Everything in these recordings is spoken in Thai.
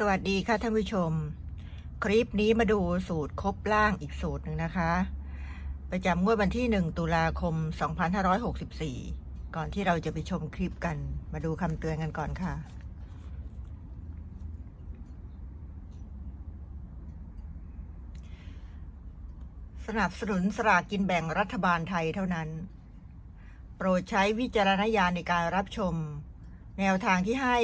สวัสดีค่ะท่านผู้ชม คลิปนี้มาดูสูตรครบล่างอีกสูตรหนึ่งนะคะ ประจำงวดวันที่ 1 ตุลาคม 2564 ก่อนที่เราจะไปชมคลิปกัน มาดูคำเตือนกันก่อนค่ะ สนับสนุนสลากกินแบ่งรัฐบาลไทยเท่านั้น โปรดใช้วิจารณญาณในการรับชม แนวทางที่ให้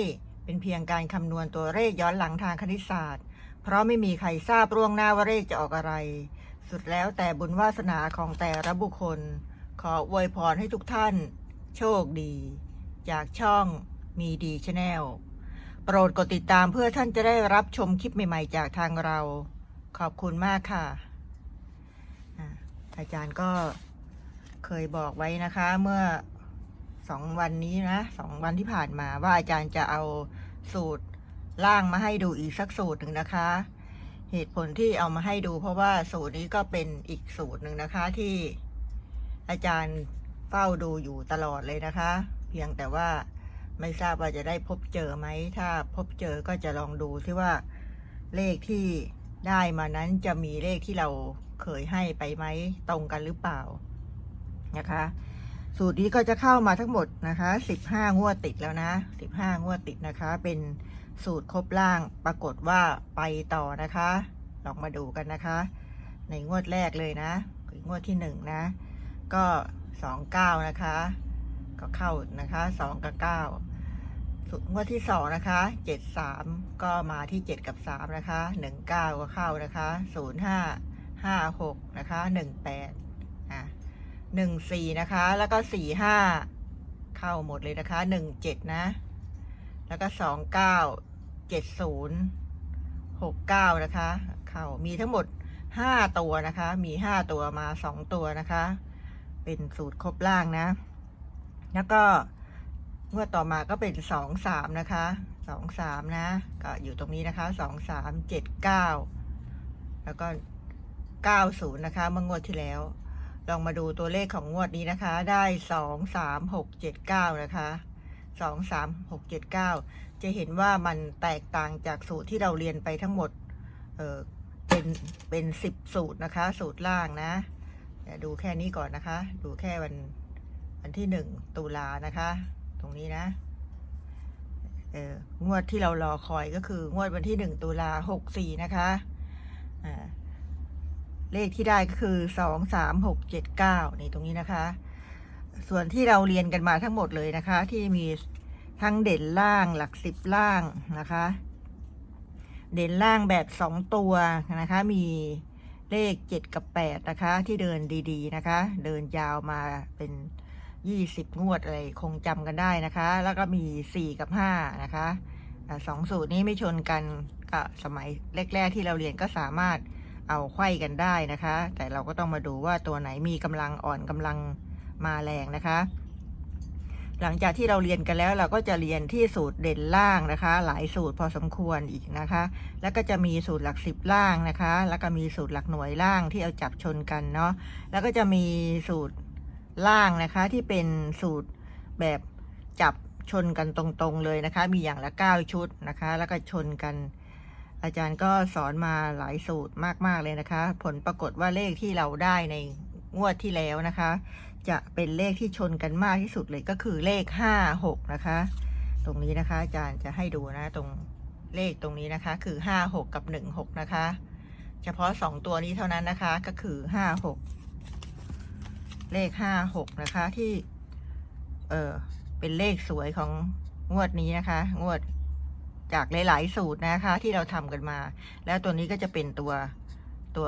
เป็นเพียงการคำนวณตัวเลขย้อนหลังทางคณิตศาสตร์ เพราะไม่มีใครทราบล่วงหน้าว่าเลขจะออกอะไร สุดแล้วแต่บุญวาสนาของแต่ละบุคคล ขออวยพรให้ทุกท่าน โชคดี จากช่องมีดีชาแนลโปรดกดติดตามเพื่อท่านจะได้รับชมคลิปใหม่ๆ จากทางเรา ขอบคุณมากค่ะอะอาจารย์ก็เคยบอกไว้นะคะเมื่อ สองวันนี้นะสองวันที่ผ่านมาว่าอาจารย์จะเอาสูตรล่างมาให้ดูอีกสักสูตรหนึ่งนะคะ เหตุผลที่เอามาให้ดู เพราะว่าสูตรนี้ก็เป็นอีกสูตรหนึ่งนะคะที่อาจารย์เฝ้าดูอยู่ตลอดเลยนะคะ เพียงแต่ว่าไม่ทราบว่าจะได้พบเจอไหม ถ้าพบเจอก็จะลองดูที่ว่าเลขที่ได้มานั้นจะมีเลขที่เราเคยให้ไปไหมตรงกันหรือเปล่านะคะ สูตรนี้ก็จะเข้ามาทั้งหมดนะคะ15 งวดติดแล้วนะ 15 งวดติดนะคะ เป็นสูตรครบล่างปรากฏว่าไปต่อนะคะ ลองมาดูกันนะคะ ในงวดแรกเลยนะงวดที่หนึ่งนะ ก็สองเก้านะคะ ก็เข้านะคะสองกับเก้าส่วนงวดที่สองนะคะเจ็ดสามก็มาที่เจ็ดกับสามนะคะหนึ่งเก้าก็เข้านะคะศูนย์ห้าห้าหกนะคะหนึ่งแปดอะ หนึ่งสี่นะคะ แล้วก็สี่ห้าเข้าหมดเลยนะคะหนึ่งเจ็ดนะ แล้วก็สองเก้าเจ็ดศูนย์หกเก้านะคะ เข้ามีทั้งหมดห้าตัวนะคะ มีห้าตัวมาสองตัวนะคะ เป็นสูตรครบล่างนะ แล้วก็งวดต่อมาก็เป็นสองสามนะคะสองสามนะ ก็อยู่ตรงนี้นะคะสองสามเจ็ดเก้าแล้วก็เก้าศูนย์นะคะเมื่องวดที่แล้ว ลองมาดูตัวเลขของงวดนี้นะคะ ได้สองสามหกเจ็ดเก้านะคะสองสามหกเจ็ดเก้าจะเห็นว่ามันแตกต่างจากสูตรที่เราเรียนไปทั้งหมด เออเป็นเป็นสิบสูตรนะคะ สูตรล่างนะเดี๋ยวดูแค่นี้ก่อนนะคะ ดูแค่วันวันที่หนึ่งตุลานะคะ ตรงนี้นะเอองวดที่เรารอคอยก็คืองวดวันที่หนึ่งตุลาหกสี่นะคะอ่า เลขที่ได้ก็คือสองสามหกเจ็ดเก้านี่ตรงนี้นะคะ ส่วนที่เราเรียนกันมาทั้งหมดเลยนะคะ ที่มีทั้งเด่นล่างหลักสิบล่างนะคะ เด่นล่างแบบสองตัวนะคะ มีเลขเจ็ดกับแปดนะคะ ที่เดินดีๆนะคะ เดินยาวมาเป็นยี่สิบงวดอะไรคงจำกันได้นะคะ แล้วก็มีสี่กับห้านะคะสองสูตรนี้ไม่ชนกันก็สมัยแรก ๆ ที่เราเรียนก็สามารถ เอาไข้กันได้นะคะ แต่เราก็ต้องมาดูว่าตัวไหนมีกำลังอ่อนกำลังมาแรงนะคะ หลังจากที่เราเรียนกันแล้วเราก็จะเรียนที่สูตรเด่นล่างนะคะ หลายสูตรพอสมควรอีกนะคะ แล้วก็จะมีสูตรหลักสิบล่างนะคะ แล้วก็มีสูตรหลักหน่วยล่างที่เอาจับชนกันเนาะแล้วก็จะมีสูตรล่างนะคะที่เป็นสูตรแบบจับชนกันตรงๆเลยนะคะ มีอย่างละ 9 ชุดนะคะ แล้วก็ชนกัน อาจารย์ก็สอนมาหลายสูตรมาก ๆ เลยนะคะ ผลปรากฏว่าเลขที่เราได้ในงวดที่แล้วนะคะ จะเป็นเลขที่ชนกันมากที่สุดเลยก็คือเลข5 6นะคะ ตรงนี้นะคะอาจารย์จะให้ดูนะตรงเลขตรงนี้นะคะ คือ5 6กับ1 6นะคะ เฉพาะ2ตัวนี้เท่านั้นนะคะก็คือ5 6เลข5 6นะคะที่ เออเป็นเลขสวยของงวดนี้นะคะ งวด จากหลาย ๆ สูตรนะคะ ที่เราทำกันมา แล้วตัวนี้ก็จะเป็นตัวตัว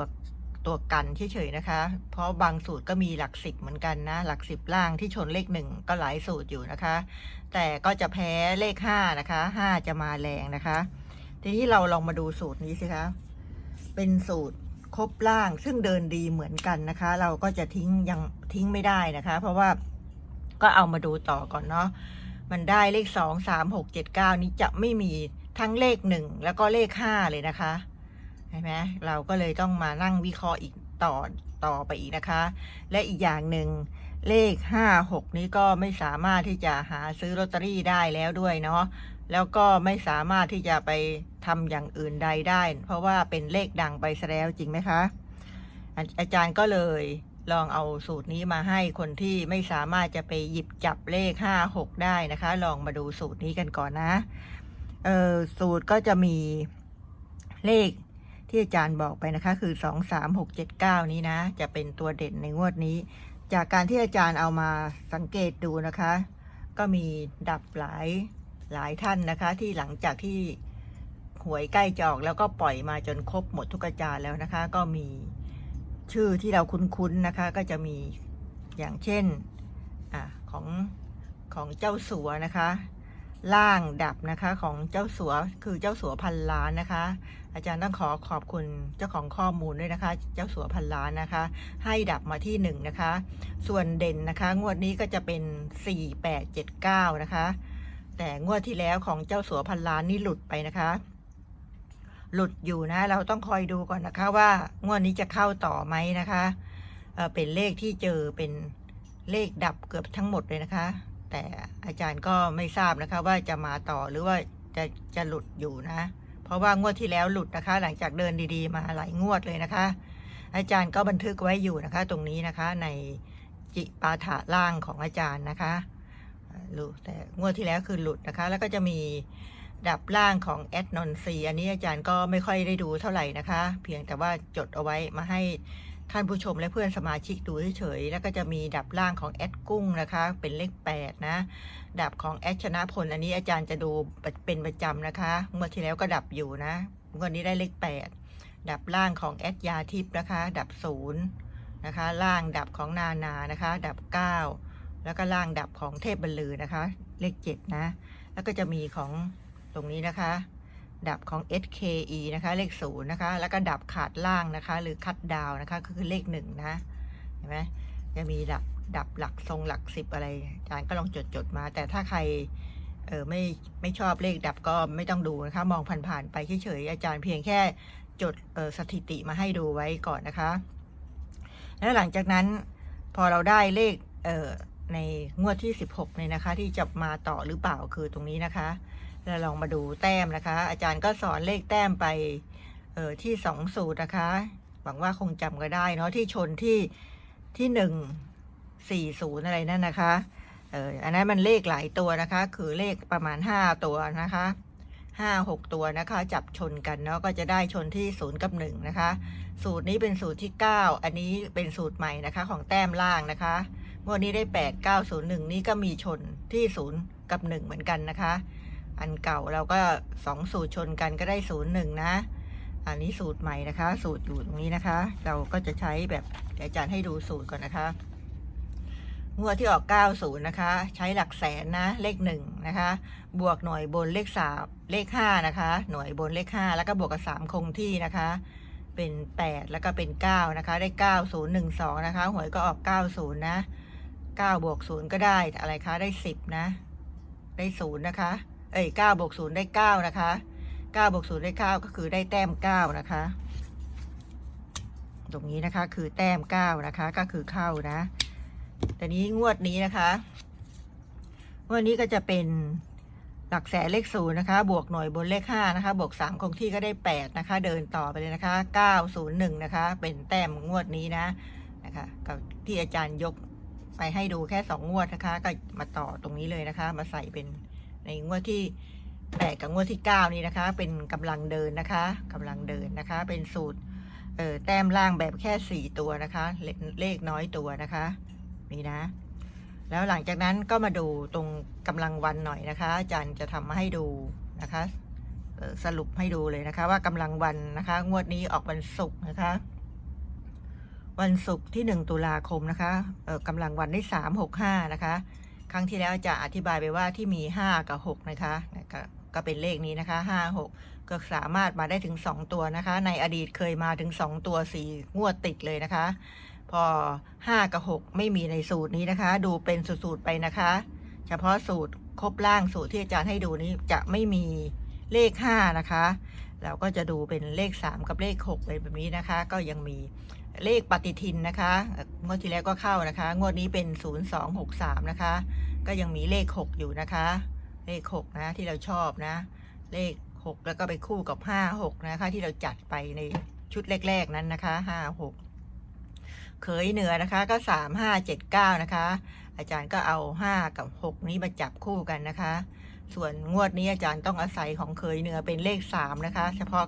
ตัวกันเฉยๆนะคะ เพราะบางสูตรก็มีหลักสิบเหมือนกันนะ หลักสิบล่างที่ชนเลขหนึ่งก็หลายสูตรอยู่นะคะ แต่ก็จะแพ้เลขห้านะคะห้าจะมาแรงนะคะ ทีนี้เราลองมาดูสูตรนี้สิคะเป็นสูตรครบล่างซึ่งเดินดีเหมือนกันนะคะ เราก็จะทิ้งยังทิ้งไม่ได้นะคะ เพราะว่าก็เอามาดูต่อก่อนเนาะ มันได้เลขสองสามหกเจ็ดเก้านี้จะไม่มีทั้งเลขหนึ่งแล้วก็เลขห้าเลยนะคะเห็นไหมเราก็เลยต้องมานั่งวิเคราะห์อีกต่อต่อไปอีกนะคะ และอีกอย่างหนึ่งเลขห้าหกนี้ก็ไม่สามารถที่จะหาซื้อลอตเตอรี่ได้แล้วด้วยเนาะแล้วก็ไม่สามารถที่จะไปทำอย่างอื่นใดได้ เพราะว่าเป็นเลขดังไปซะแล้วจริงไหมคะอาอาจารย์ก็เลย ลองเอาสูตรนี้มาให้คนที่ไม่สามารถจะไปหยิบจับเลขห้าหกได้นะคะ ลองมาดูสูตรนี้กันก่อนนะ เออสูตรก็จะมีเลขที่อาจารย์บอกไปนะคะ คือสองสามหกเจ็ดเก้านี้นะ จะเป็นตัวเด่นในงวดนี้ จากการที่อาจารย์เอามาสังเกตดูนะคะ ก็มีดับหลายหลายท่านนะคะ ที่หลังจากที่หวยใกล้จะออกแล้วก็ปล่อยมาจนครบหมดทุกอาจารย์แล้วนะคะ ก็มี ชื่อที่เราคุ้นๆนะคะ ก็จะมีอย่างเช่นอของของเจ้าสัวนะคะ ล่างดับนะคะของเจ้าสัวคือเจ้าสัวพันล้านนะคะ อาจารย์ต้องขอขอบคุณเจ้าของข้อมูลด้วยนะคะ เจ้าสัวพันล้านนะคะ ให้ดับมาที่หนึ่งนะคะ ส่วนเด่นนะคะ งวดนี้ก็จะเป็นสี่แปดเจ็ดเก้านะคะ แต่งวดที่แล้วของเจ้าสัวพันล้านนี่หลุดไปนะคะ หลุดอยู่นะ เราต้องคอยดูก่อนนะคะว่างวดนี้จะเข้าต่อไหมนะคะเเป็นเลขที่เจอเป็นเลขดับเกือบทั้งหมดเลยนะคะ แต่อาจารย์ก็ไม่ทราบนะคะ ว่าจะมาต่อหรือว่าจะจะหลุดอยู่นะ เพราะว่างวดที่แล้วหลุดนะคะ หลังจากเดินดีๆ มาหลายงวดเลยนะคะ อาจารย์ก็บันทึกไว้อยู่นะคะ ตรงนี้นะคะในจิปาถะล่างของอาจารย์นะคะเอ่อหลุดแต่งวดที่แล้วคือหลุดนะคะ แล้วก็จะมี ดับล่างของแอดนนซีอันนี้อาจารย์ก็ไม่ค่อยได้ดูเท่าไหร่นะคะ เพียงแต่ว่าจดเอาไว้มาให้ท่านผู้ชมและเพื่อนสมาชิกดูเฉยๆ แล้วก็จะมีดับล่างของแอดกุ้งนะคะ เป็นเลข 8 นะ ดับของแอดชนะพล อันนี้อาจารย์จะดูเป็นประจำนะคะ เมื่อที่แล้วก็ดับอยู่นะวดนี้ได้เลข 8 ดับล่างของแอดยาทิพย์นะคะ ดับศูนย์นะคะ ล่างดับของนานานะคะ ดับ 9 แล้วก็ล่างดับของเทพบรรลือนะคะ เลข 7 นะ แล้วก็จะมีของ ตรงนี้นะคะ ดับของ SKE นะคะเลขศูนย์นะคะ แล้วก็ดับขาดล่างนะคะ หรือคัดดาวนะคะก็คือเลขหนึ่งนะเห็นไหมจะมีดับดับหลักทรงหลักสิบอะไรอาจารย์ก็ลองจดจดมา แต่ถ้าใครเออไม่ไม่ชอบเลขดับก็ไม่ต้องดูนะคะ มองผ่านๆไปเฉยๆอาจารย์เพียงแค่จดเออสถิติมาให้ดูไว้ก่อนนะคะ แล้วหลังจากนั้นพอเราได้เลขเออในงวดที่ 16เนี่ยนะคะ ที่จะมาต่อหรือเปล่าคือตรงนี้นะคะ เราลองมาดูแต้มนะคะ อาจารย์ก็สอนเลขแต้มไปเออที่สองสูตรนะคะ หวังว่าคงจำก็ได้เนาะที่ชนที่ที่หนึ่งสี่ศูนย์อะไรนั่นนะคะเอออันนั้นมันเลขหลายตัวนะคะ คือเลขประมาณห้าตัวนะคะห้าหกตัวนะคะ จับชนกันเนาะก็จะได้ชนที่ศูนย์กับหนึ่งนะคะ สูตรนี้เป็นสูตรที่เก้าอันนี้เป็นสูตรใหม่นะคะ ของแต้มล่างนะคะงวดนี้ได้แปดเก้าศูนย์หนึ่งนี่ก็มีชนที่ศูนย์กับหนึ่งเหมือนกันนะคะ อันเก่าเราก็สองสูตรชนกันก็ได้ศูนย์หนึ่งนะ อันนี้สูตรใหม่นะคะ สูตรอยู่ตรงนี้นะคะ เราก็จะใช้แบบอาจารย์ให้ดูสูตรก่อนนะคะงวดที่ออก90นะคะ ใช้หลักแสนนะ เลขหนึ่งนะคะ บวกหน่วยบนเลขสามเลขห้านะคะ หน่วยบนเลขห้าแล้วก็บวกกับสามคงที่นะคะ เป็นแปดแล้วก็เป็นเก้านะคะ ได้เก้าศูนย์หนึ่งสองนะคะ หวยก็ออกเก้าศูนย์นะเก้าบวกศูนย์ก็ได้อะไรคะ ได้สิบนะ ได้ศูนย์นะคะ เอ้ยเก้าบวกศูนย์ได้เก้านะคะเก้าบวกศูนย์ได้เก้าก็คือได้แต้มเก้านะคะ ตรงนี้นะคะคือแต้มเก้านะคะ ก็คือเข้านะ แต่นี้งวดนี้นะคะงวดนี้ก็จะเป็นหลักแสนเลขศูนย์นะคะ บวกหน่วยบนเลขห้านะคะ บวกสามคงที่ก็ได้แปดนะคะ เดินต่อไปเลยนะคะเก้าศูนย์หนึ่งนะคะ เป็นแต้มงวดนี้นะนะคะ กับที่อาจารย์ยกไปให้ดูแค่สองงวดนะคะ ก็มาต่อตรงนี้เลยนะคะ มาใส่เป็น ในงวดที่แปดกับงวดที่เก้านี้นะคะ เป็นกำลังเดินนะคะกำลังเดินนะคะ เป็นสูตรเอ่อแต้มล่างแบบแค่สี่ตัวนะคะเลขเลขน้อยตัวนะคะนี่นะ แล้วหลังจากนั้นก็มาดูตรงกำลังวันหน่อยนะคะอาจารย์จะทำมาให้ดูนะคะสรุปให้ดูเลยนะคะ ว่ากำลังวันนะคะ งวดนี้ออกวันศุกร์นะคะ วันศุกร์ที่หนึ่งตุลาคมนะคะกำลังวันได้สามหกห้านะคะ ครั้งที่แล้วจะอธิบายไปว่าที่มีห้ากับหกนะคะก็ก็เป็นเลขนี้นะคะห้าหกก็สามารถมาได้ถึงสองตัวนะคะ ในอดีตเคยมาถึงสองตัวสี่งวดติดเลยนะคะ พอ 5 กับ 6 ไม่มีในสูตรนี้นะคะ ดูเป็นสูตรๆไปนะคะ เฉพาะสูตรครบล่างสูตรที่อาจารย์ให้ดูนี้จะไม่มีเลข 5 นะคะ เราก็จะดูเป็นเลข 3 กับเลข6ไปแบบนี้นะคะ ก็ยังมี เลขปฏิทินนะคะ งวดที่แล้วก็เข้านะคะ งวดนี้เป็น 0263 นะคะ ก็ยังมีเลข 6 อยู่นะคะ เลขหกนะที่เราชอบนะ เลขหกแล้วก็ไปคู่กับห้าหกนะคะ ที่เราจัดไปในชุดแรก ๆ นั้นนะคะห้าหกเขยเหนือนะคะก็สามห้าเจ็ดเก้านะคะ อาจารย์ก็เอาห้ากับหกนี้มาจับคู่กันนะคะ ส่วนงวดนี้อาจารย์ต้องอาศัยของเคยเหนือเป็นเลขสามนะคะ เฉพาะ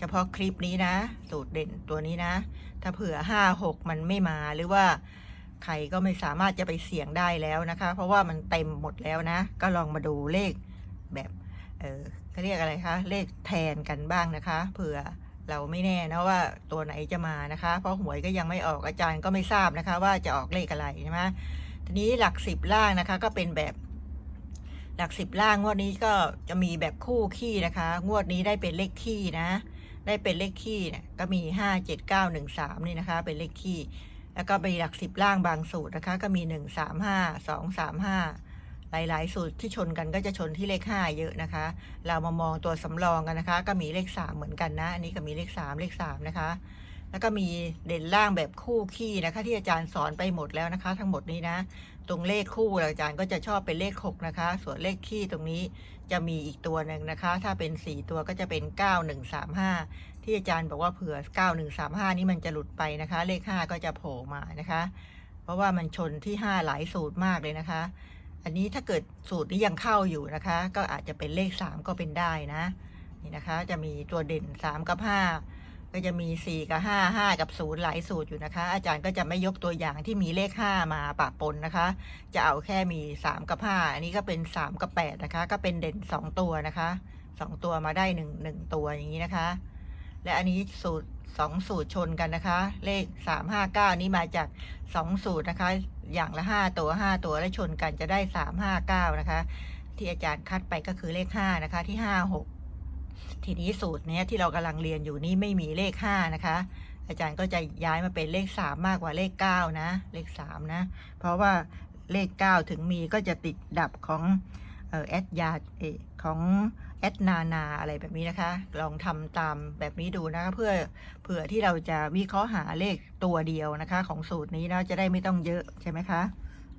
เฉพาะคลิปนี้นะสูตรเด่นตัวนี้นะ ถ้าเผื่อห้าหกมันไม่มาหรือว่าใครก็ไม่สามารถจะไปเสี่ยงได้แล้วนะคะ เพราะว่ามันเต็มหมดแล้วนะ ก็ลองมาดูเลขแบบเออเขาเรียกอะไรคะเลขแทนกันบ้างนะคะเผื่อเราไม่แน่นะว่าตัวไหนจะมานะคะ เพราะหวยก็ยังไม่ออกอาจารย์ก็ไม่ทราบนะคะ ว่าจะออกเลขอะไรใช่ไหมทีนี้หลักสิบล่างนะคะ ก็เป็นแบบหลักสิบล่างงวดนี้ก็จะมีแบบคู่ขี้นะคะ งวดนี้ได้เป็นเลขขี้นะ ได้เป็นเลขขี้เนี่ยก็มีห้าเจ็ดเก้าหนึ่งสามนี่นะคะ เป็นเลขขี้ แล้วก็ไปหลักสิบล่างบางสูตรนะคะ ก็มีหนึ่งสามห้าสองสามห้าหลาย ๆ สูตรที่ชนกันก็จะชนที่เลขห้าเยอะนะคะ เรามามองตัวสำรองกันนะคะ ก็มีเลขสามเหมือนกันนะ อันนี้ก็มีเลขสามเลขสามนะคะ แล้วก็มีเด่นล่างแบบคู่ขี้นะคะ ที่อาจารย์สอนไปหมดแล้วนะคะ ทั้งหมดนี้นะ ตรงเลขคู่อาจารย์ก็จะชอบเป็นเลขหกนะคะ ส่วนเลขขี้ตรงนี้จะมีอีกตัวหนึ่งนะคะ ถ้าเป็นสี่ตัวก็จะเป็นเก้าหนึ่งสามห้าที่อาจารย์บอกว่าเผื่อเก้าหนึ่งสามห้านี้มันจะหลุดไปนะคะ เลขห้าก็จะโผล่มานะคะ เพราะว่ามันชนที่ห้าหลายสูตรมากเลยนะคะ อันนี้ถ้าเกิดสูตรนี้ยังเข้าอยู่นะคะ ก็อาจจะเป็นเลขสามก็เป็นได้นะนี่นะคะ จะมีตัวเด่นสามกับห้า ก็จะมีสี่กับห้าห้ากับศูนย์หลายสูตรอยู่นะคะ อาจารย์ก็จะไม่ยกตัวอย่างที่มีเลขห้ามาปะปนนะคะ จะเอาแค่มีสามกับห้าอันนี้ก็เป็นสามกับแปดนะคะ ก็เป็นเด่นสองตัวนะคะสองตัวมาได้หนึ่งหนึ่งตัวอย่างนี้นะคะ และอันนี้สูตรสองสูตรชนกันนะคะ เลขสามห้าเก้านี้มาจากสองสูตรนะคะ อย่างละห้าตัวห้าตัวแล้วชนกันจะได้สามห้าเก้านะคะ ที่อาจารย์คัดไปก็คือเลขห้านะคะที่ห้าหก ทีนี้สูตรเนี้ยที่เรากำลังเรียนอยู่นี่ไม่มีเลขห้านะคะ อาจารย์ก็จะย้ายมาเป็นเลขสามมากกว่าเลขเก้านะ เลขสามนะ เพราะว่าเลขเก้าถึงมีก็จะติดดับของเอ่อแอดยาเอของแอดนานาอะไรแบบนี้นะคะ ลองทำตามแบบนี้ดูนะคะเพื่อเผื่อที่เราจะวิเคราะห์หาเลขตัวเดียวนะคะ ของสูตรนี้นะจะได้ไม่ต้องเยอะใช่ไหมคะ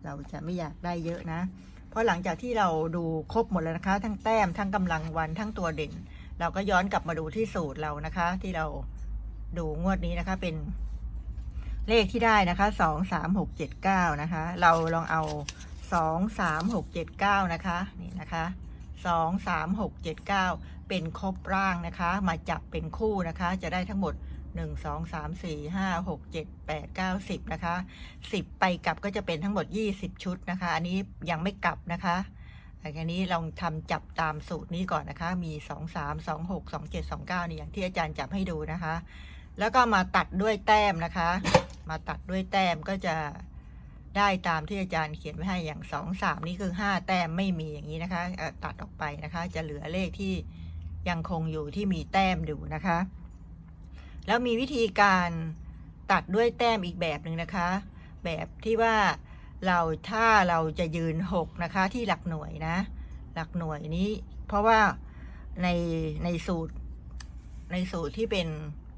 เราจะไม่อยากได้เยอะนะ เพราะหลังจากที่เราดูครบหมดแล้วนะคะ ทั้งแต้มทั้งกำลังวันทั้งตัวเด่น เราก็ย้อนกลับมาดูที่สูตรเรานะคะ ที่เราดูงวดนี้นะคะเป็นเลขที่ได้นะคะสองสามหกเจ็ดเก้านะคะ เราลองเอาสองสามหกเจ็ดเก้านะคะนี่นะคะสองสามหกเจ็ดเก้าเป็นครบร่างนะคะ มาจับเป็นคู่นะคะ จะได้ทั้งหมดหนึ่งสองสามสี่ห้าหกเจ็ดแปดเก้าสิบนะคะสิบไปกลับก็จะเป็นทั้งหมดยี่สิบชุดนะคะ อันนี้ยังไม่กลับนะคะ อันนี้ลองทำจับตามสูตรนี้ก่อนนะคะ มีสองสามสองหกสองเจ็ดสองเก้านี่อย่างที่อาจารย์จับให้ดูนะคะ แล้วก็มาตัดด้วยแต้มนะคะ มาตัดด้วยแต้มก็จะได้ตามที่อาจารย์เขียนไว้ให้อย่างสองสามนี่คือห้าแต้มไม่มีอย่างนี้นะคะ ตัดออกไปนะคะ จะเหลือเลขที่ยังคงอยู่ที่มีแต้มอยู่นะคะ แล้วมีวิธีการตัดด้วยแต้มอีกแบบหนึ่งนะคะ แบบที่ว่า เราถ้าเราจะยืนหกนะคะ ที่หลักหน่วยนะ หลักหน่วยนี้ เพราะว่าในในสูตรในสูตรที่เป็น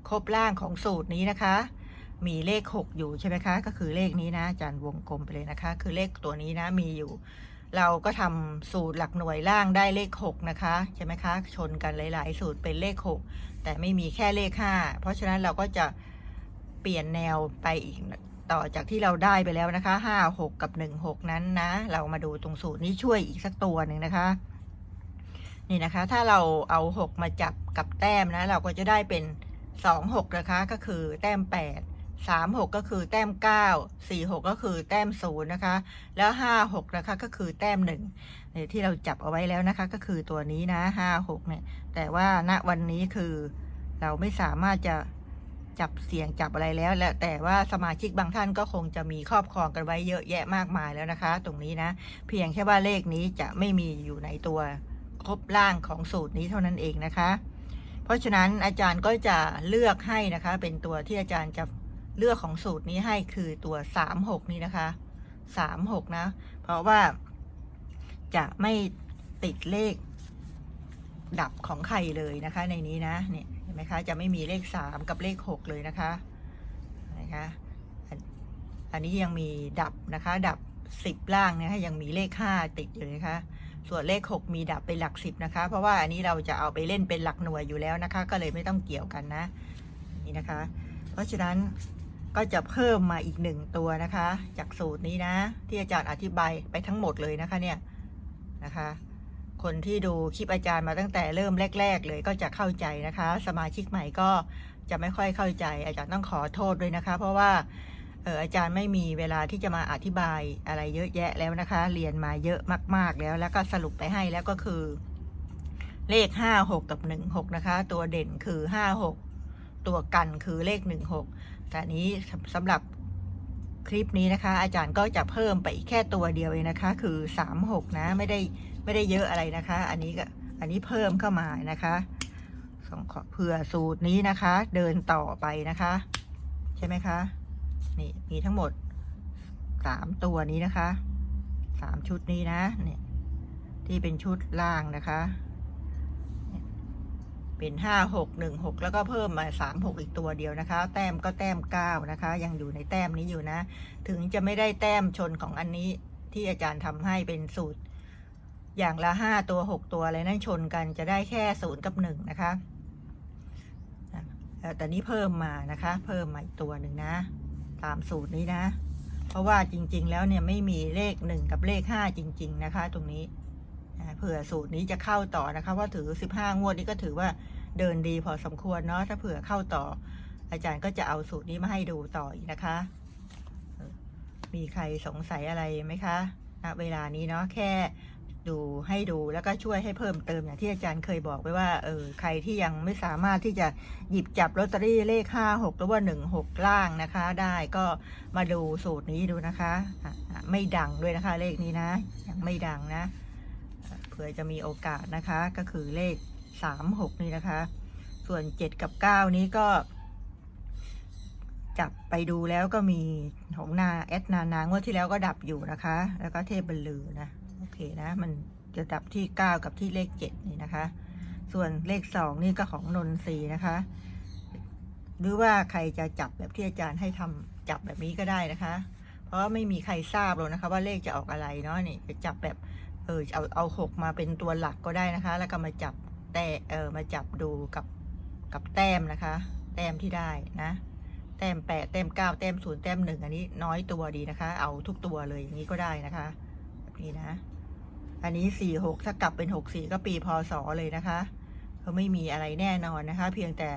ครบล่างของสูตรนี้นะคะ มีเลขหกอยู่ใช่ไหมคะ ก็คือเลขนี้นะอาจารย์วงกลมไปเลยนะคะ คือเลขตัวนี้นะมีอยู่ เราก็ทำสูตรหลักหน่วยล่างได้เลขหกนะคะใช่ไหมคะ ชนกันหลาย ๆ สูตรเป็นเลขหกแต่ไม่มีแค่เลขห้าเพราะฉะนั้นเราก็จะเปลี่ยนแนวไปอีก ต่อจากที่เราได้ไปแล้วนะคะห้าหกกับหนึ่งหกนั้นนะ เรามาดูตรงสูตรนี้ช่วยอีกสักตัวหนึ่งนะคะ นี่นะคะ ถ้าเราเอาหกมาจับกับแต้มนะ เราก็จะได้เป็นสองหกนะคะก็คือแต้มแปดสามหกก็คือแต้มเก้าสี่หกก็คือแต้มศูนย์นะคะ แล้วห้าหกนะคะก็คือแต้มหนึ่งเนี่ยที่เราจับเอาไว้แล้วนะคะ ก็คือตัวนี้นะห้าหกเนี่ย แต่ว่าณวันนี้คือเราไม่สามารถจะ จับเสียงจับอะไรแล้วและแต่ว่าสมาชิกบางท่านก็คงจะมีครอบครองกันไว้เยอะแยะมากมายแล้วนะคะ ตรงนี้นะ เพียงแค่ว่าเลขนี้จะไม่มีอยู่ในตัวครบล่างของสูตรนี้เท่านั้นเองนะคะ เพราะฉะนั้นอาจารย์ก็จะเลือกให้นะคะ เป็นตัวที่อาจารย์จะเลือกของสูตรนี้ให้คือตัวสามหกนี้นะคะสามหกนะ เพราะว่าจะไม่ติดเลขดับของใครเลยนะคะในนี้นะเนี่ย ไหมคะ จะไม่มีเลขสามกับเลขหกเลยนะคะนะคะอันนี้ยังมีดับนะคะ ดับสิบล่างนะคะยังมีเลขห้าติดอยู่นะคะ ส่วนเลข 6 มีดับเป็นหลักสิบนะคะ เพราะว่าอันนี้เราจะเอาไปเล่นเป็นหลักหน่วยอยู่แล้วนะคะ ก็เลยไม่ต้องเกี่ยวกันนะนี่นะคะ เพราะฉะนั้นก็จะเพิ่มมาอีกหนึ่งตัวนะคะ จากสูตรนี้นะ ที่อาจารย์อธิบายไปทั้งหมดเลยนะคะเนี่ยนะคะ คนที่ดูคลิปอาจารย์มาตั้งแต่เริ่มแรก ๆ เลยก็จะเข้าใจนะคะ สมาชิกใหม่ก็จะไม่ค่อยเข้าใจ อาจารย์ต้องขอโทษด้วยนะคะ เพราะว่าเอออาจารย์ไม่มีเวลาที่จะมาอธิบายอะไรเยอะแยะแล้วนะคะ เรียนมาเยอะมาก ๆ แล้ว แล้วก็สรุปไปให้แล้วก็คือ เลขห้าหกกับหนึ่งหกนะคะ ตัวเด่นคือห้าหกตัวกันคือเลขหนึ่งหกแต่นี้สำหรับคลิปนี้นะคะ อาจารย์ก็จะเพิ่มไปแค่ตัวเดียวเองนะคะ คือสามหกนะไม่ได้ ไม่ได้เยอะอะไรนะคะ อันนี้ก็อันนี้เพิ่มเข้ามานะคะสองขอเผื่อสูตรนี้นะคะ เดินต่อไปนะคะ ใช่ไหมคะ นี่มีทั้งหมดสามตัวนี้นะคะสามชุดนี้นะเนี่ยที่เป็นชุดล่างนะคะเนี่ยเป็นห้าหกหนึ่งหกแล้วก็เพิ่มมาสามหกอีกตัวเดียวนะคะ แต้มก็แต้มเก้านะคะ ยังอยู่ในแต้มนี้อยู่นะ ถึงจะไม่ได้แต้มชนของอันนี้ที่อาจารย์ทำให้เป็นสูตร อย่างละห้าตัวหกตัวอะไรนั่นชนกันจะได้แค่ศูนย์กับหนึ่งนะคะแต่นี้เพิ่มมานะคะ เพิ่มมาอีกตัวหนึ่งนะ ตามสูตรนี้นะ เพราะว่าจริง ๆ แล้วเนี่ยไม่มีเลขหนึ่งกับเลขห้าจริง ๆ นะคะ ตรงนี้เผื่อสูตรนี้จะเข้าต่อนะคะ ว่าถือสิบห้างวดนี้ก็ถือว่าเดินดีพอสมควรเนาะถ้าเผื่อเข้าต่อ อาจารย์ก็จะเอาสูตรนี้มาให้ดูต่ออีกนะคะ มีใครสงสัยอะไรไหมคะณเวลานี้เนาะแค่ ดูให้ดูแล้วก็ช่วยให้เพิ่มเติมอย่างที่อาจารย์เคยบอกไว้ว่าเออใครที่ยังไม่สามารถที่จะหยิบจับลอตเตอรี่เลขห้าหกหรือว่าหนึ่งหกล่างนะคะ ได้ก็มาดูสูตรนี้ดูนะคะ ไม่ดังด้วยนะคะเลขนี้นะ ยังไม่ดังนะเอ่อเผื่อจะมีโอกาสนะคะก็คือเลขสามหกนี่นะคะ ส่วนเจ็ดกับเก้านี้ก็จับไปดูแล้วก็มีของนาแอดนานางวดที่แล้วก็ดับอยู่นะคะ แล้วก็เทพบรรลือนะ โอเคนะ มันจะดับที่เก้ากับที่เลขเจ็ดนี่นะคะ ส่วนเลขสองนี่ก็ของนนทรีนะคะ หรือว่าใครจะจับแบบที่อาจารย์ให้ทำจับแบบนี้ก็ได้นะคะ เพราะไม่มีใครทราบหรอกนะคะ ว่าเลขจะออกอะไรเนาะนี่จะจับแบบเออเอาเอาหกมาเป็นตัวหลักก็ได้นะคะ แล้วก็มาจับแต่เออมาจับดูกับกับแต้มนะคะ แต้มที่ได้นะ แต้มแปดแต้มเก้าแต้มศูนย์แต้มหนึ่งอันนี้น้อยตัวดีนะคะ เอาทุกตัวเลยอย่างนี้ก็ได้นะคะ แบบนี้นะ อันนี้สี่หกถ้ากลับเป็นหกสี่ก็ปีพศเลยนะคะเขาไม่มีอะไรแน่นอนนะคะ เพียงแต่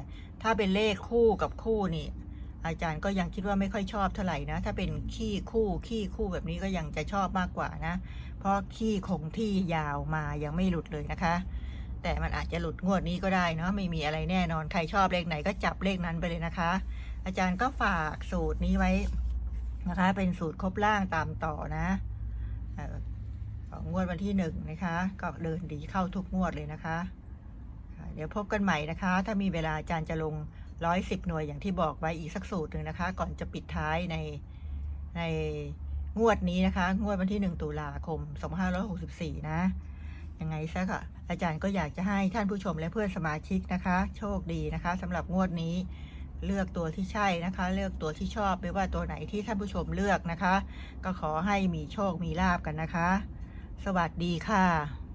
ถ้าเป็นเลขคู่กับคู่นี่ อาจารย์ก็ยังคิดว่าไม่ค่อยชอบเท่าไหร่นะ ถ้าเป็นขี้คู่ขี้คู่แบบนี้ก็ยังจะชอบมากกว่านะ เพราะขี้คงที่ยาวมายังไม่หลุดเลยนะคะ แต่มันอาจจะหลุดงวดนี้ก็ได้เนาะไม่มีอะไรแน่นอนใครชอบเลขไหนก็จับเลขนั้นไปเลยนะคะ อาจารย์ก็ฝากสูตรนี้ไว้นะคะ เป็นสูตรครบล่างตามต่อนะ ของงวดวันที่หนึ่งนะคะ ก็เดินดีเข้าทุกงวดเลยนะคะ เดี๋ยวพบกันใหม่นะคะ ถ้ามีเวลาอาจารย์จะลงร้อยสิบหน่วยอย่างที่บอกไว้อีกสักสูตรหนึ่งนะคะ ก่อนจะปิดท้ายในในงวดนี้นะคะ งวดวันที่หนึ่งตุลาคมสองพันห้าร้อยหกสิบสี่นะยังไงซะก็อาจารย์ก็อยากจะให้ท่านผู้ชมและเพื่อนสมาชิกนะคะ โชคดีนะคะสำหรับงวดนี้เลือกตัวที่ใช่นะคะ เลือกตัวที่ชอบไม่ว่าตัวไหนที่ท่านผู้ชมเลือกนะคะ ก็ขอให้มีโชคมีลาบกันนะคะ สวัสดีค่ะ